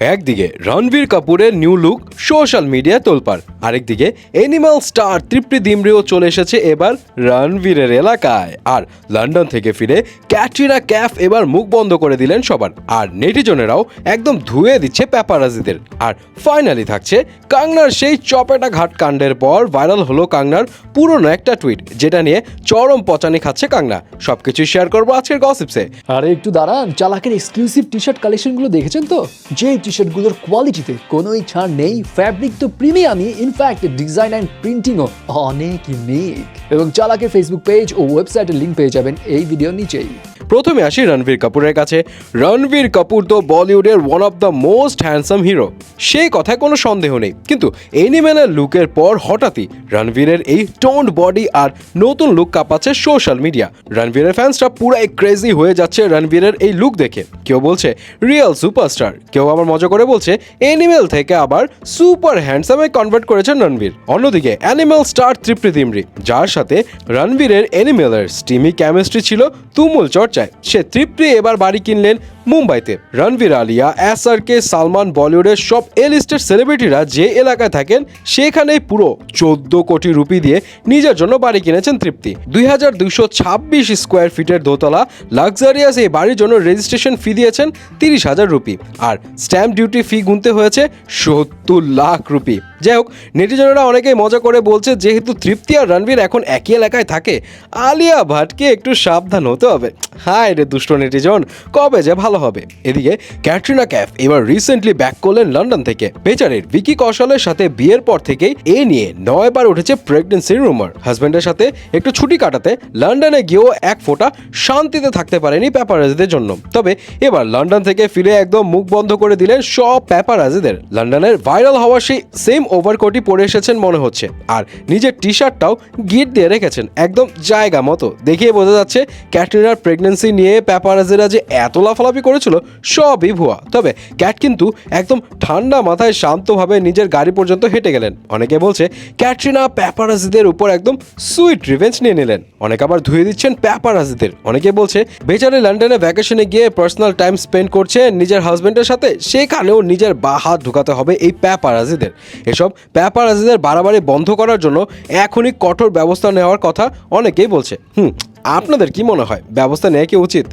একদিকে রণবীর কাপুরের new look social media তোলপার আরেকদিকে এনিমাল স্টার তৃপ্তি দিমরিও চলে এসেছে এবার রণবীরের এলাকায়। আর লন্ডন থেকে ফিরে ক্যাটরিনা ক্যাফ এবার মুখ বন্ধ করে দিলেন সবার। আর নেটিজনেরাও একদম ধুয়ে দিচ্ছে প্যাপারাজিদের। আর ফাইনালি থাকছে কাংনার সেই চপেটা ঘাট কাণ্ডের পর ভাইরাল হলো কাংনার পুরনো একটা টুইট যেটা নিয়ে চরম পচানি খাচ্ছে কাংনা। সবকিছু শেয়ার করব আজকের গসিপসে আরে একটু দাঁড়ান, চালাকের এক্সক্লুসিভ টি শার্ট কালেকশনগুলো দেখেছেন তো? যে টি শার্টগুলোর কোয়ালিটিতে কোনোই ছাড় নেই ফ্যাব্রিক তো প্রিমিয়ামই ইনফ্যাক্ট ডিজাইন অ্যান্ড প্রিন্টিংও অনেক ইউনিক এবং চালাকের ফেসবুক পেজ ও ওয়েবসাইটের লিঙ্ক পেয়ে যাবেন এই ভিডিওর নিচেই। প্রথমে আসি রণবীর কাপুরের কাছে। রণবীর কাপুর তো বলিউডের one of the most handsome hero সেই কথায় কোনো সন্দেহ নেই। কিন্তু এনিম্যানের লুকের পর হঠাৎই রণবীরের এই টোন্ড বডি আর নতুন লুক কাঁপাচ্ছে সোশ্যাল মিডিয়া রণবীরের ফ্যান্সরা পুরাই ক্রেজি হয়ে যাচ্ছে রণবীরের এই লুক দেখে। কেউ বলছে রিয়েল সুপারস্টার কেউ আবার মজা করে বলছে এনিমেল থেকে আবার সুপার হ্যান্ডসামে কনভার্ট করেছেন রণবীর। অন্যদিকে অ্যানিমেল স্টার তৃপ্তি দিমরি যার সাথে রণবীরের অ্যানিমেলের স্টিমি কেমিস্ট্রি ছিল তুমুল চর্চায়। সে তৃপ্তি এবার বাড়ি কিনলেন মুম্বাইতে। Ranbir Alia S R K Salman বলিউডের সব এ লিস্টের সেলিব্রিটিরা যে এলাকায় থাকেন, সেখানেই পুরো চোদ্দ কোটি রুপি দিয়ে নিজের জন্য বাড়ি কিনেছেন তৃপ্তি। দুই হাজার দুইশো ছাব্বিশ স্কোয়ার ফিটের দোতলা লাক্সারিয়াস এই বাড়ির জন্য রেজিস্ট্রেশন ফি দিয়েছেন তিরিশ হাজার রুপি। আর স্ট্যাম্প ডিউটি ফি গুনতে হয়েছে সত্তর লাখ রুপি। যাই হোক, নেটিজনেরা অনেকেই মজা করে বলছে, যেহেতু তৃপ্তি আর রণবীর এখন একই এলাকায় থাকে, আলিয়া ভাটকে একটু সাবধান হতে হবে। হায় রে দুষ্ট নেটিজন, কবে যে ভালো হবে। এদিকে, ক্যাটরিনা ক্যাফ এবার রিসেন্টলি ব্যাক করলেন লন্ডন থেকে। বেচারের ভিকি কৌশলের সাথে বিয়ের পর থেকেই এ নিয়ে নয়বার উঠেছে প্রেগনেন্সির রুমার হাজব্যান্ডের সাথে একটু ছুটি কাটাতে লন্ডনে গিয়েও এক ফোঁটা শান্তিতে থাকতে পারেনি প্যাপারাজিদের জন্য। তবে এবার লন্ডন থেকে ফিরে একদম মুখ বন্ধ করে দিলেন সব প্যাপারাজিদের লন্ডনের ভাইরাল হওয়া সেই সেম ওভারকোটই পরে এসেছেন মনে হচ্ছে। আর নিজের টি শার্টটাও গিট দিয়ে রেখেছেন, একদম জায়গা মতো। দেখিয়ে বোঝা যাচ্ছে, ক্যাটরিনার প্রেগনেন্সি নিয়ে প্যাপারাজিরা যে এত লাফালাফি করেছিল, সবই ভুয়া। তবে ক্যাট কিন্তু একদম ঠান্ডা মাথায় শান্তভাবে নিজের গাড়ি পর্যন্ত হেঁটে গেলেন। অনেকে বলছে, ক্যাটরিনা প্যাপারাজিদের উপর একদম সুইট রিভেঞ্জ নিয়ে নিলেন। অনেকে আবার ধুয়ে দিচ্ছেন প্যাপারাজিদের। অনেকে বলছে, বেচারে লন্ডনে ভ্যাকেশনে গিয়ে পার্সোনাল টাইম স্পেন্ড করছে নিজের হাজবেন্ডের সাথে, সেখানেও নিজের বা হাত ঢুকাতে হবে এই প্যাপারাজিদের। এসব প্যাপারাজিদের বাড়াবাড়ি বন্ধ করার জন্য এখনই কঠোর ব্যবস্থা নেওয়ার কথা অনেকেই বলছে। হুম, আপনাদের কি মনে হয়? ব্যবস্থা নেওয়া কি উচিত?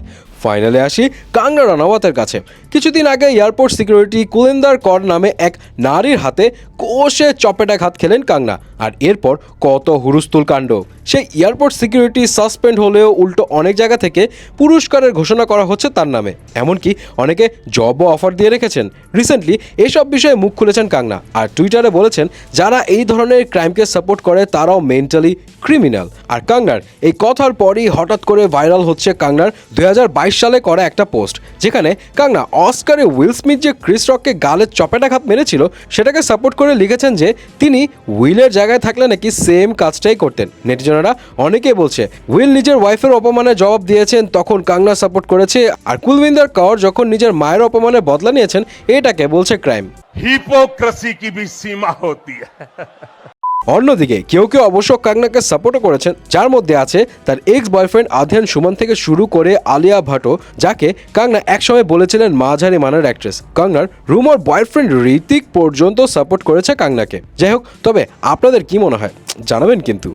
ফাইনালে আসি কাঙ্গা রানাওয়াতের কাছে। কিছুদিন আগে এয়ারপোর্ট সিকিউরিটি কুলেন্দার কর নামে এক নারীর হাতে কোষে চপেটাঘাত খেলেন কাঙ্গনা আর এরপর কত হুরুস্তুল কাণ্ড। সেই এয়ারপোর্ট সিকিউরিটি সাসপেন্ড হলেও উল্টো অনেক জায়গা থেকে পুরস্কারের ঘোষণা করা হচ্ছে তার নামে। এমনকি অনেকে জবও অফার দিয়ে রেখেছেন। রিসেন্টলি এসব বিষয়ে মুখ খুলেছেন কাঙ্গনা আর টুইটারে বলেছেন, যারা এই ধরনের ক্রাইমকে সাপোর্ট করে তারাও মেন্টালি ক্রিমিনাল। আর কাঙ্গনার এই কথার পরই হঠাৎ করে ভাইরাল হচ্ছে কাঙ্গনার দুই সালে করা একটা পোস্ট, যেখানে কাঙ্গনা অস্কারে উইল স্মিথ যে ক্রিস রককে গালের চপেটাঘাত মেরেছিল, সেটাকে সাপোর্ট করে লিখেছেন যে তিনি উইলের জায়গায় জায়গায় থাকলে নাকি সেম কাজটাই করতেন। নেটিজনেরা অনেকে বলছে উইল নিজের ওয়াইফের অপমানে জবাব দিয়েছেন, তখন কাঙ্গনা সাপোর্ট করেছে, আর কুলবিন্দার কাউর যখন নিজের মায়ের অপমানে বদলা নিয়েছেন এটাকে বলছে ক্রাইম হিপোক্রেসি কি সীমা হতি অন্যদিকে কেউ কেউ অবশ্য কাঙ্গনাকে সাপোর্টও করেছেন। যার মধ্যে আছে তার এক্স বয়ফ্রেন্ড আধিয়ান সুমন থেকে শুরু করে আলিয়া ভাটো, যাকে কাঙ্গনা একসময় বলেছিলেন মাঝারি মানের অ্যাক্ট্রেস কাঙ্গনার রুমর বয়ফ্রেন্ড ঋতিক পর্যন্ত সাপোর্ট করেছে কাঙ্গনাকে। যাই হোক, তবে আপনাদের কি মনে হয়? জানাবেন কিন্তু।